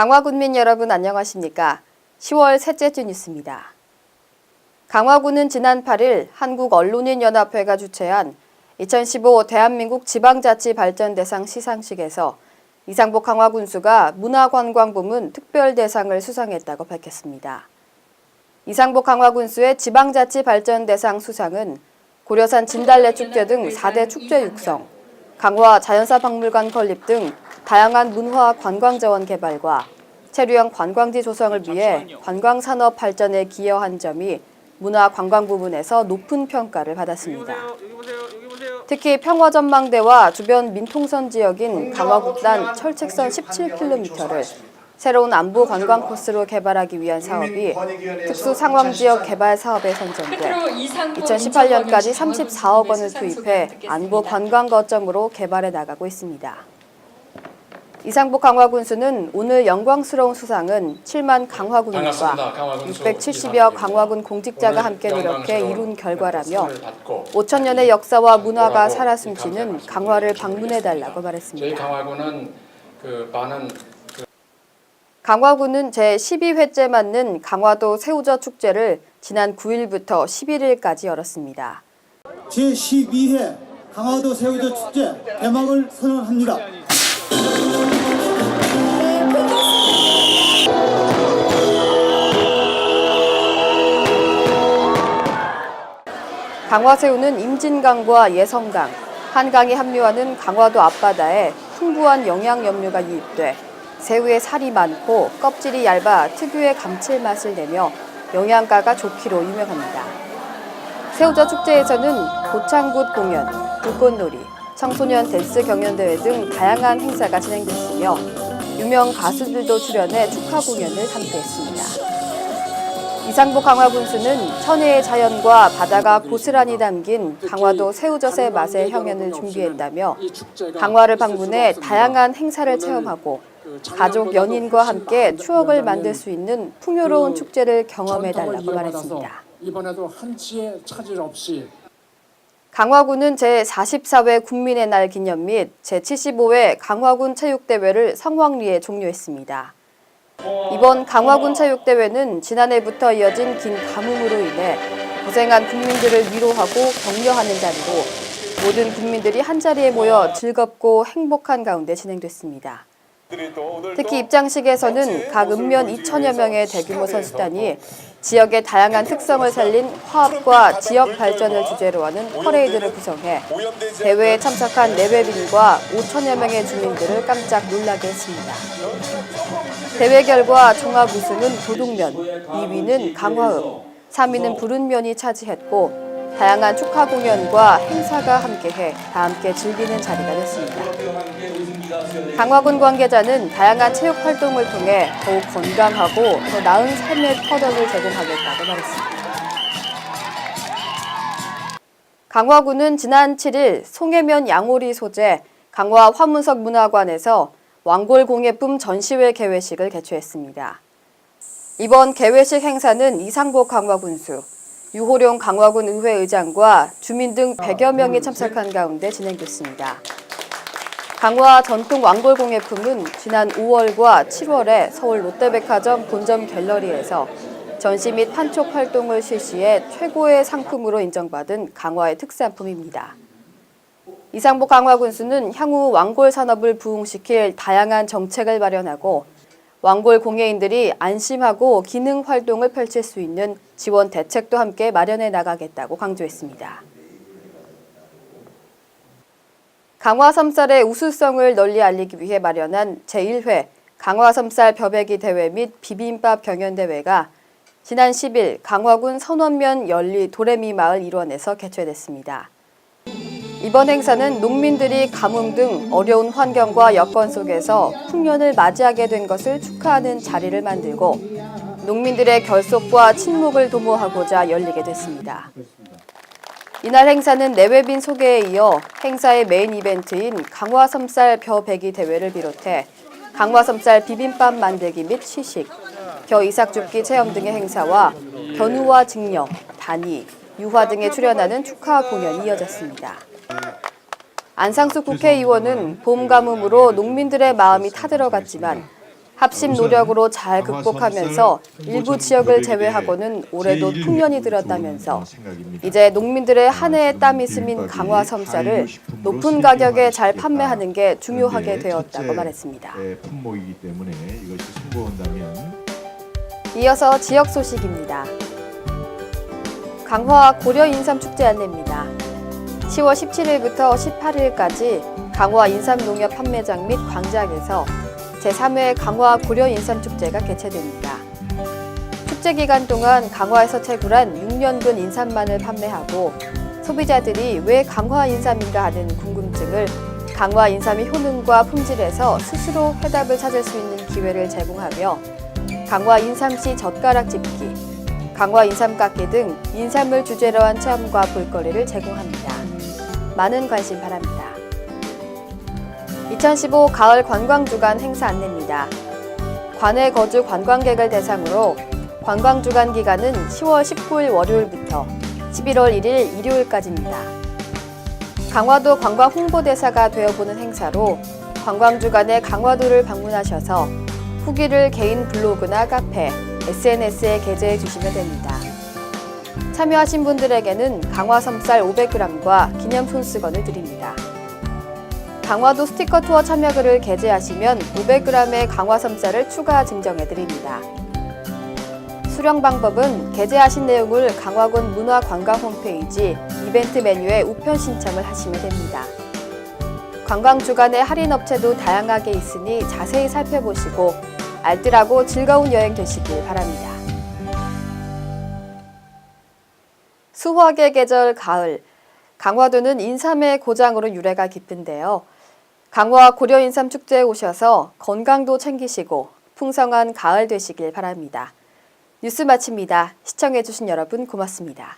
강화군민 여러분 안녕하십니까? 10월 셋째 주 뉴스입니다. 강화군은 지난 8일 한국언론인연합회가 주최한 2015 대한민국 지방자치발전대상 시상식에서 이상복 강화군수가 문화관광부문 특별대상을 수상했다고 밝혔습니다. 이상복 강화군수의 지방자치발전대상 수상은 고려산 진달래 축제 등 4대 축제 육성, 강화 자연사 박물관 건립 등 다양한 문화 관광 자원 개발과 체류형 관광지 조성을 위해 관광 산업 발전에 기여한 점이 문화 관광 부분에서 높은 평가를 받았습니다. 특히 평화전망대와 주변 민통선 지역인 강화국단 철책선 17km를 새로운 안보 관광 코스로 개발하기 위한 사업이 특수 상황 지역 개발 사업에 선정돼 2018년까지 34억 원을 투입해 안보 관광 거점으로 개발해 나가고 있습니다. 이상복 강화군수는 오늘 영광스러운 수상은 7만 강화군민과 반갑습니다. 강화군수 670여 강화군 공직자가 함께 노력해 영광스러운 이룬 결과라며 상을 받고 5천 년의 역사와 문화가 살아 숨쉬는. 강화를 방문해 달라고 말했습니다. 강화군은 그 많은 강화군은 제 12회째 맞는 강화도 새우젓 축제를 지난 9일부터 11일까지 열었습니다. 제 12회 강화도 새우젓 축제 개막을 선언합니다. 강화새우는 임진강과 예성강, 한강이 합류하는 강화도 앞바다에 풍부한 영양 염료가 유입돼 새우의 살이 많고 껍질이 얇아 특유의 감칠맛을 내며 영양가가 좋기로 유명합니다. 새우젓 축제에서는 고창굿 공연, 불꽃놀이, 청소년 댄스 경연대회 등 다양한 행사가 진행됐으며 유명 가수들도 출연해 축하 공연을 함께했습니다. 이상복 강화군수는 천혜의 자연과 바다가 고스란히 담긴 강화도 새우젓의 맛의 형연을 준비했다며 강화를 방문해 다양한 행사를 체험하고 가족 연인과 함께 추억을 만들 수 있는 풍요로운 축제를 경험해 달라고 말했습니다. 이번에도 한치의 차질 없이 강화군은 제44회 국민의 날 기념 및 제75회 강화군 체육대회를 성황리에 종료했습니다. 이번 강화군 체육대회는 지난해부터 이어진 긴 가뭄으로 인해 고생한 국민들을 위로하고 격려하는 자리로 모든 국민들이 한자리에 모여 즐겁고 행복한 가운데 진행됐습니다. 특히 입장식에서는 각 읍면 2천여 명의 대규모 선수단이 지역의 다양한 특성을 살린 화합과 지역 발전을 주제로 하는 퍼레이드를 구성해 대회에 참석한 내외빈과 5천여 명의 주민들을 깜짝 놀라게 했습니다. 대회 결과 종합 우승은 도둑면, 2위는 강화읍, 3위는 부른면이 차지했고 다양한 축하 공연과 행사가 함께해 다 함께 즐기는 자리가 됐습니다. 강화군 관계자는 다양한 체육 활동을 통해 더욱 건강하고 더 나은 삶의 터전을 제공하겠다고 말했습니다. 강화군은 지난 7일 송해면 양오리 소재 강화 화문석 문화관에서 왕골 공예품 전시회 개회식을 개최했습니다. 이번 개회식 행사는 이상복 강화군수, 유호룡 강화군 의회 의장과 주민 등 100여 명이 참석한 가운데 진행됐습니다. 강화 전통 왕골 공예품은 지난 5월과 7월에 서울 롯데백화점 본점 갤러리에서 전시 및 판촉 활동을 실시해 최고의 상품으로 인정받은 강화의 특산품입니다. 이상복 강화군수는 향후 왕골 산업을 부흥시킬 다양한 정책을 마련하고 왕골 공예인들이 안심하고 기능 활동을 펼칠 수 있는 지원 대책도 함께 마련해 나가겠다고 강조했습니다. 강화섬살의 우수성을 널리 알리기 위해 마련한 제1회 강화섬살 벼베기 대회 및 비빔밥 경연대회가 지난 10일 강화군 선원면 연리 도레미 마을 일원에서 개최됐습니다. 이번 행사는 농민들이 가뭄 등 어려운 환경과 여건 속에서 풍년을 맞이하게 된 것을 축하하는 자리를 만들고 농민들의 결속과 친목을 도모하고자 열리게 됐습니다. 이날 행사는 내외빈 소개에 이어 행사의 메인 이벤트인 강화섬살 벼배기 대회를 비롯해 강화섬살 비빔밥 만들기 및 시식, 겨 이삭 줍기 체험 등의 행사와 견우와 직녀, 단위, 유화 등에 출연하는 축하 공연이 이어졌습니다. 안상수 국회의원은 봄 가뭄으로 농민들의 마음이 타들어갔지만 합심 노력으로 잘 극복하면서 일부 지역을 제외하고는 올해도 풍년이 들었다면서. 이제 농민들의 한 해의 땀이 스민 강화 섬쌀을 높은 가격에 잘. 판매하는 게 중요하게 되었다고 말했습니다. 이어서 지역 소식입니다. 강화 고려 인삼 축제 안내입니다. 10월 17일부터 18일까지 강화 인삼 농협 판매장 및 광장에서 제3회 강화 고려 인삼 축제가 개최됩니다. 축제 기간 동안 강화에서 채굴한 6년근 인삼만을 판매하고 소비자들이 왜 강화 인삼인가 하는 궁금증을 강화 인삼의 효능과 품질에서 스스로 해답을 찾을 수 있는 기회를 제공하며 강화 인삼씨 젓가락 집기, 강화 인삼 깎기 등 인삼을 주제로 한 체험과 볼거리를 제공합니다. 많은 관심 바랍니다. 2015 가을 관광주간 행사 안내입니다. 관내 거주 관광객을 대상으로 관광주간 기간은 10월 19일 월요일부터 11월 1일 일요일까지입니다. 강화도 관광 홍보대사가 되어보는 행사로 관광주간에 강화도를 방문하셔서 후기를 개인 블로그나 카페, SNS에 게재해 주시면 됩니다. 참여하신 분들에게는 강화 섬쌀 500g과 기념 손수건을 드립니다. 강화도 스티커 투어 참여글을 게재하시면 500g의 강화 섬쌀을 추가 증정해 드립니다. 수령 방법은 게재하신 내용을 강화군 문화관광 홈페이지 이벤트 메뉴에 우편 신청을 하시면 됩니다. 관광 주간에 할인 업체도 다양하게 있으니 자세히 살펴보시고 알뜰하고 즐거운 여행 되시길 바랍니다. 수확의 계절 가을. 강화도는 인삼의 고장으로 유래가 깊은데요. 강화 고려 인삼 축제에 오셔서 건강도 챙기시고 풍성한 가을 되시길 바랍니다. 뉴스 마칩니다. 시청해주신 여러분 고맙습니다.